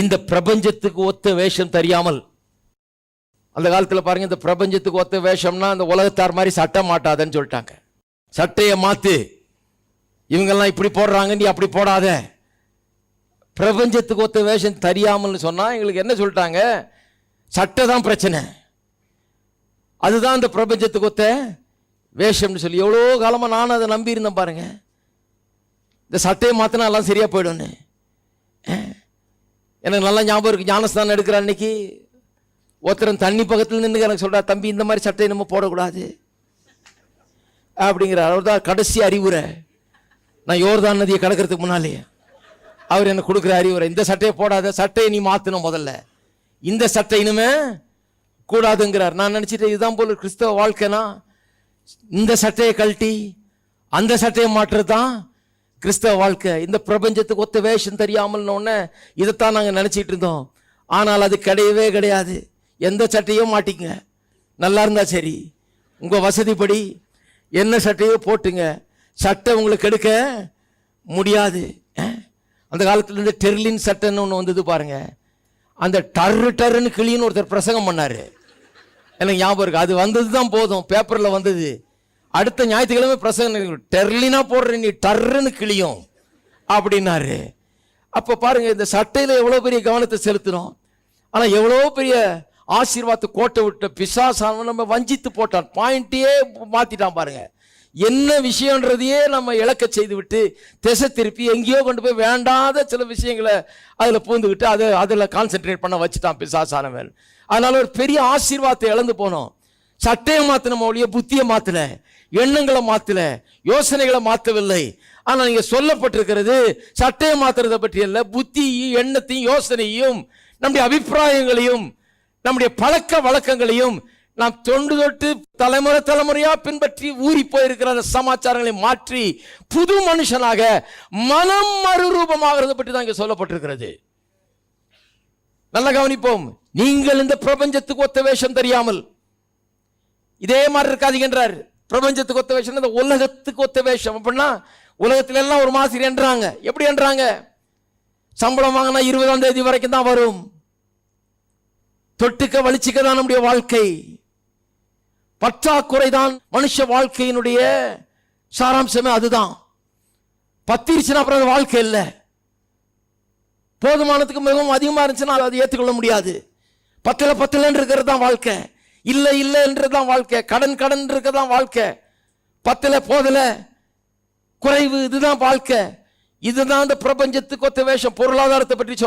இந்த பிரபஞ்சத்துக்கு ஒத்த வேஷம் தெரியாமல். அந்த காலத்தில் பாருங்க இந்த பிரபஞ்சத்துக்கு ஒத்த வேஷம்னா அந்த உலகத்தார் மாதிரி சட்டை மாட்டாதன்னு சொல்லிட்டாங்க. சட்டையை மாத்து. இவங்கெல்லாம் இப்படி போடுறாங்க நீ அப்படி போடாத. பிரபஞ்சத்துக்கு ஒத்த வேஷம் தெரியாமல்னு சொன்னா எங்களுக்கு என்ன சொல்லிட்டாங்க? சட்டை தான் பிரச்சனை. அதுதான் இந்த பிரபஞ்சத்துக்கு ஒத்த வேஷம்னு சொல்லி எவ்வளோ காலமாக நானும் அதை நம்பி இருந்தேன் பாருங்க. இந்த சட்டையை மாற்றினா எல்லாம் சரியாக போயிடும்னு. எனக்கு நல்லா ஞாபகம் இருக்குது ஞானஸ்தானம் எடுக்கிற அன்னைக்கு ஒருத்தரன் தண்ணி பக்கத்தில் நின்று எனக்கு சொல்கிறார் தம்பி இந்த மாதிரி சட்டையை நம்ம போடக்கூடாது. அப்படிங்கிற அவர் தான் கடைசி அறிவுரை. நான் யோர்தான் நதியை கடக்கிறதுக்கு முன்னாலே அவர் எனக்கு கொடுக்குற அறிவுரை. இந்த சட்டையை போடாத சட்டையை நீ மாற்றணும் முதல்ல. இந்த சட்டை இனிமே கூடாதுங்கிறார். நான் நினச்சிட்டேன் இதுதான் போல கிறிஸ்தவ வாழ்க்கைனா இந்த சட்டையை கழட்டி அந்த சட்டையை மாற்றுறது தான் கிறிஸ்தவ வாழ்க்கை இந்த பிரபஞ்சத்துக்கு ஒத்த வேஷம் தெரியாமல் இதைத்தான் நாங்கள் நினச்சிட்டு இருந்தோம். ஆனால் அது கிடையவே கிடையாது. எந்த சட்டையும் மாட்டிங்க. நல்லா இருந்தால் சரி. உங்கள் வசதிப்படி என்ன சட்டையோ போட்டுங்க. சட்டை உங்களுக்கு எடுக்க முடியாது. அந்த காலத்தில் இருந்து டெர்லின் சட்டைன்னு ஒன்று வந்தது பாருங்க. அந்த டர்ரு டர்ருன்னு கிளின்னு ஒருத்தர் பிரசங்கம் பண்ணார். எனக்கு ஞாபகம் இருக்கு. அது வந்தது தான் போதும். பேப்பரில் வந்தது. அடுத்த ஞாயிற்றுக்கிழமை பிரசங்க டெர்லினா போடுற நீ டர்ருன்னு கிளியும் அப்படின்னாரு. அப்போ பாருங்க இந்த சட்டையில் எவ்வளோ பெரிய கவனத்தை செலுத்தினோம். ஆனால் எவ்வளோ பெரிய ஆசீர்வாதத்தை கோட்டை விட்ட பிசாசான நம்ம வஞ்சித்து போட்டான். பாயிண்ட்டையே மாற்றிட்டான் பாருங்க. என்ன விஷயன்றதையே நம்ம இழக்க செய்து விட்டு திசை திருப்பி எங்கேயோ கொண்டு போய் வேண்டாத சில விஷயங்களை அதில் பூந்துக்கிட்டு அதை அதில் கான்சென்ட்ரேட் பண்ண வச்சுட்டான் பிசாசானவன். அதனால ஒரு பெரிய ஆசீர்வாதத்தை இழந்து போனோம். சட்டையை மாத்தின ஒழிய புத்தியை மாத்தல எண்ணங்களை மாத்தல யோசனைகளை மாற்றவில்லை ஆனால் நீங்க சொல்லப்பட்டிருக்கிறது சட்டையை மாத்துறதை பற்றி அல்ல புத்தியும் எண்ணத்தையும் யோசனையும் நம்முடைய அபிப்பிராயங்களையும் நம்முடைய பழக்க வழக்கங்களையும் நாம் தொண்டு தொட்டு தலைமுறை தலைமுறையா பின்பற்றி ஊறி போயிருக்கிற அந்த சமாச்சாரங்களை மாற்றி புது மனுஷனாக மனம் மறுரூபமாகிறது பற்றி தான் இங்க சொல்லப்பட்டிருக்கிறது. நல்லா கவனிப்போம். நீங்கள் இந்த பிரபஞ்சத்துக்கு ஒத்த வேஷம் தெரியாமல் இதே மாதிரி இருக்காதீங்கன்றார். பிரபஞ்சத்துக்கு ஒத்த வேஷம் இந்த உலகத்துக்கு ஒத்த வேஷம். அப்படின்னா உலகத்துல எல்லாம் ஒரு மாதிரி என்றாங்க. எப்படி என்றாங்க? சம்பளம் வாங்கினா இருபதாம் தேதி வரைக்கும் தான் வரும். தொட்டுக்க வலிச்சுக்க தான் நம்முடைய வாழ்க்கை. பற்றாக்குறை தான் மனுஷ வாழ்க்கையினுடைய சாராம்சமே அதுதான். பத்திருச்சுன்னா அப்புறம் அது வாழ்க்கை இல்லை. போதுமானத்துக்கு மிகவும் அதிகமாக இருந்துச்சுன்னா அதை ஏற்றுக்கொள்ள முடியாது. பத்தில் பத்தில் இருக்கிறது தான் வாழ்க்கை. இல்லை இல்லைன்றது தான் வாழ்க்கை. கடன் கடன் இருக்கிறது தான் வாழ்க்கை. பத்தில் போதல. குறைவு இதுதான் வாழ்க்கை. இதுதான் இந்த பிரபஞ்சத்துக்கு ஒத்த வேஷம். பொருளாதாரத்தை பற்றி சொன்ன